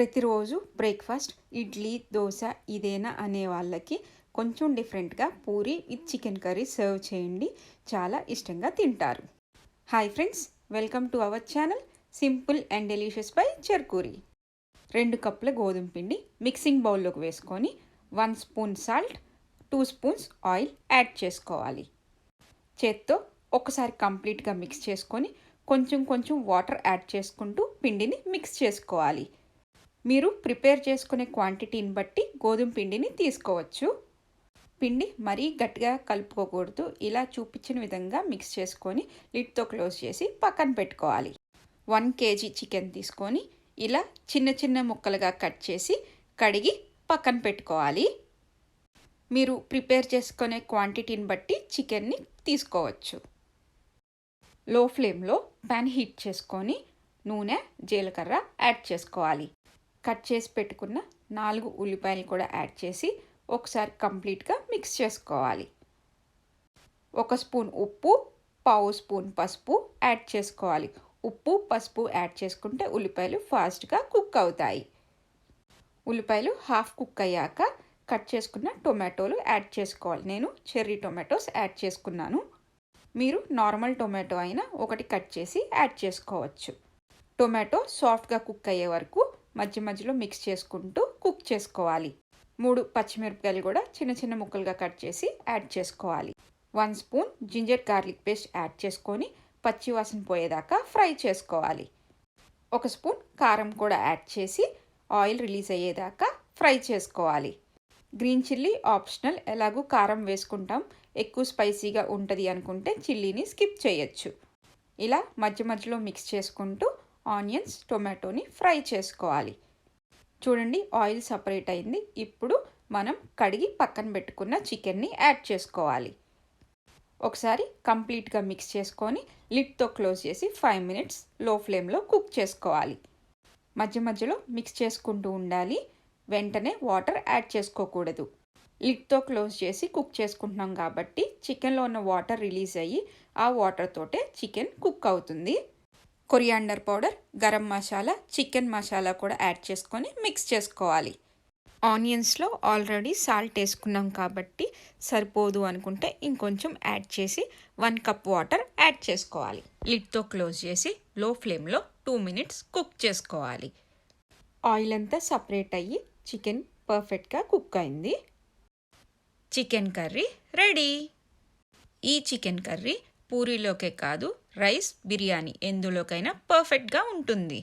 ప్రతిరోజు బ్రేక్ఫాస్ట్ ఇడ్లీ దోశ ఇదేనా అనే వాళ్ళకి కొంచెం డిఫరెంట్గా puri with chicken curry serve చేయండి. చాలా ఇష్టంగా తింటారు. Hi friends welcome to our channel simple and delicious by Cherkuri. రెండు కప్పుల గోధుమ పిండి మిక్సింగ్ బౌల్లోకి వేసుకొని one spoon salt two spoons oil add చేసుకోవాలి. చేత్తో ఒకసారి కంప్లీట్గా మిక్స్ చేసుకొని కొంచెం కొంచెం వాటర్ యాడ్ చేసుకుంటూ పిండిని మిక్స్ చేసుకోవాలి. మీరు ప్రిపేర్ చేసుకునే క్వాంటిటీని బట్టి గోధుమ పిండిని తీసుకోవచ్చు. పిండి మరీ గట్టిగా కలుపుకోకూడదు. ఇలా చూపించిన విధంగా మిక్స్ చేసుకొని లిడ్తో క్లోజ్ చేసి పక్కన పెట్టుకోవాలి. వన్ కేజీ చికెన్ తీసుకొని ఇలా చిన్న చిన్న ముక్కలుగా కట్ చేసి కడిగి పక్కన పెట్టుకోవాలి. మీరు ప్రిపేర్ చేసుకునే క్వాంటిటీని బట్టి చికెన్ని తీసుకోవచ్చు. లో ఫ్లేమ్లో ప్యాన్ హీట్ చేసుకొని నూనె జీలకర్ర యాడ్ చేసుకోవాలి. కట్ చేసి పెట్టుకున్న నాలుగు ఉల్లిపాయలు కూడా యాడ్ చేసి ఒకసారి కంప్లీట్గా మిక్స్ చేసుకోవాలి. ఒక స్పూన్ ఉప్పు పావు స్పూన్ పసుపు యాడ్ చేసుకోవాలి. ఉప్పు పసుపు యాడ్ చేసుకుంటే ఉల్లిపాయలు ఫాస్ట్గా కుక్ అవుతాయి. ఉల్లిపాయలు హాఫ్ కుక్ అయ్యాక కట్ చేసుకున్న టొమాటోలు యాడ్ చేసుకోవాలి. నేను చెర్రీ టొమాటోస్ యాడ్ చేసుకున్నాను. మీరు నార్మల్ టొమాటో అయినా ఒకటి కట్ చేసి యాడ్ చేసుకోవచ్చు. టొమాటో సాఫ్ట్గా కుక్ అయ్యే వరకు మధ్య మధ్యలో మిక్స్ చేసుకుంటూ కుక్ చేసుకోవాలి. మూడు పచ్చిమిరపకాయలు కూడా చిన్న చిన్న ముక్కలుగా కట్ చేసి యాడ్ చేసుకోవాలి. One spoon ginger garlic paste add చేసుకొని పచ్చి వాసన పోయేదాకా ఫ్రై చేసుకోవాలి. ఒక స్పూన్ కారం కూడా యాడ్ చేసి ఆయిల్ రిలీజ్ అయ్యేదాకా ఫ్రై చేసుకోవాలి. గ్రీన్ చిల్లీ ఆప్షనల్ ఎలాగూ కారం వేసుకుంటాం. ఎక్కువ స్పైసీగా ఉంటుంది అనుకుంటే చిల్లీని స్కిప్ చేయొచ్చు. ఇలా మధ్య మధ్యలో మిక్స్ చేసుకుంటూ ఆనియన్స్ టొమాటోని ఫ్రై చేసుకోవాలి. చూడండి ఆయిల్ సపరేట్ అయింది. ఇప్పుడు మనం కడిగి పక్కన పెట్టుకున్న చికెన్ని యాడ్ చేసుకోవాలి. ఒకసారి కంప్లీట్గా మిక్స్ చేసుకొని లిడ్తో క్లోజ్ చేసి ఫైవ్ మినిట్స్లో ఫ్లేమ్లో కుక్ చేసుకోవాలి. మధ్య మధ్యలో మిక్స్ చేసుకుంటూ ఉండాలి. వెంటనే వాటర్ యాడ్ చేసుకోకూడదు. లిడ్తో క్లోజ్ చేసి కుక్ చేసుకుంటున్నాం కాబట్టి చికెన్లో ఉన్న వాటర్ రిలీజ్ అయ్యి ఆ వాటర్ తోటే చికెన్ కుక్ అవుతుంది. Coriander powder garam masala chicken masala కూడా యాడ్ చేసుకొని మిక్స్ చేసుకోవాలి. ఆనియన్స్లో ఆల్రెడీ సాల్ట్ వేసుకున్నాం కాబట్టి సరిపోదు అనుకుంటే ఇంకొంచెం యాడ్ చేసి వన్ కప్ వాటర్ యాడ్ చేసుకోవాలి. లిడ్తో క్లోజ్ చేసి లో ఫ్లేమ్లో టూ మినిట్స్ కుక్ చేసుకోవాలి. ఆయిల్ అంతా సపరేట్ అయ్యి చికెన్ పర్ఫెక్ట్గా కుక్ అయింది. Chicken curry ready. ఈ చికెన్ కర్రీ పూరీలోకే కాదు రైస్ బిర్యానీ ఎందులోకైనా పర్ఫెక్ట్గా ఉంటుంది.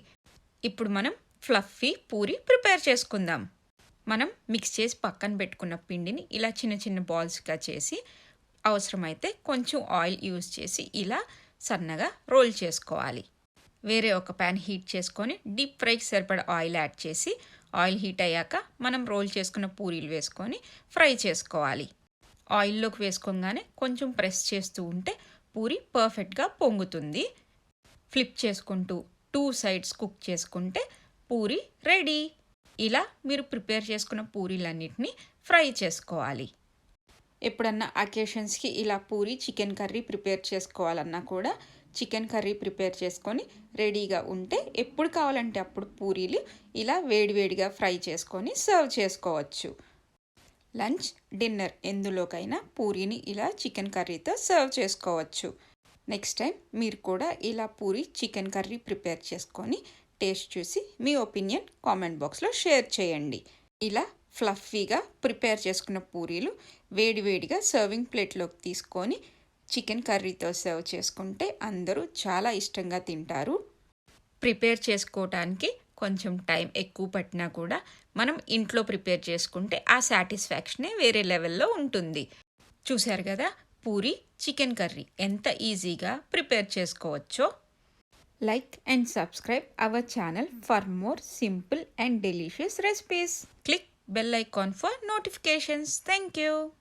ఇప్పుడు మనం ఫ్లఫీ పూరి ప్రిపేర్ చేసుకుందాం. మనం మిక్స్ చేసి పక్కన పెట్టుకున్న పిండిని ఇలా చిన్న చిన్న బాల్స్గా చేసి అవసరమైతే కొంచెం ఆయిల్ యూజ్ చేసి ఇలా సన్నగా రోల్ చేసుకోవాలి. వేరే ఒక ప్యాన్ హీట్ చేసుకొని డీప్ ఫ్రైకి సరిపడ ఆయిల్ యాడ్ చేసి ఆయిల్ హీట్ అయ్యాక మనం రోల్ చేసుకున్న పూరీలు వేసుకొని ఫ్రై చేసుకోవాలి. ఆయిల్లోకి వేసుకోగానే కొంచెం ప్రెస్ చేస్తూ ఉంటే పూరి పర్ఫెక్ట్గా పొంగుతుంది. ఫ్లిప్ చేసుకుంటూ టూ సైడ్స్ కుక్ చేసుకుంటే పూరి రెడీ ఇలా మీరు ప్రిపేర్ చేసుకున్న పూరీలన్నిటిని ఫ్రై చేసుకోవాలి. ఎప్పుడన్నా అకేషన్స్కి ఇలా పూరి చికెన్ కర్రీ ప్రిపేర్ చేసుకోవాలన్నా కూడా చికెన్ కర్రీ ప్రిపేర్ చేసుకొని రెడీగా ఉంటే ఎప్పుడు కావాలంటే అప్పుడు పూరీలు ఇలా వేడివేడిగా ఫ్రై చేసుకొని సర్వ్ చేసుకోవచ్చు. లంచ్ డిన్నర్ ఎందులోకైనా పూరీని ఇలా చికెన్ కర్రీతో సర్వ్ చేసుకోవచ్చు. నెక్స్ట్ టైం మీరు కూడా ఇలా పూరి చికెన్ కర్రీ ప్రిపేర్ చేసుకొని టేస్ట్ చూసి మీ ఒపీనియన్ కామెంట్ బాక్స్లో షేర్ చేయండి. ఇలా ఫ్లఫీగా ప్రిపేర్ చేసుకున్న పూరీలు వేడివేడిగా సర్వింగ్ ప్లేట్లోకి తీసుకొని చికెన్ కర్రీతో సర్వ్ చేసుకుంటే అందరూ చాలా ఇష్టంగా తింటారు. ప్రిపేర్ చేసుకోవటానికి కొంచెం టైం ఎక్కువ పట్టినా కూడా మనం ఇంట్లో ప్రిపేర్ చేసుకుంటే ఆ సాటిస్ఫాక్షనే వేరే లెవెల్లో ఉంటుంది. చూశారు కదా? పూరి చికెన్ కర్రీ ఎంత ఈజీగా ప్రిపేర్ చేసుకోవచ్చో. Like and subscribe our channel for more simple and delicious recipes. Click bell icon for notifications. Thank you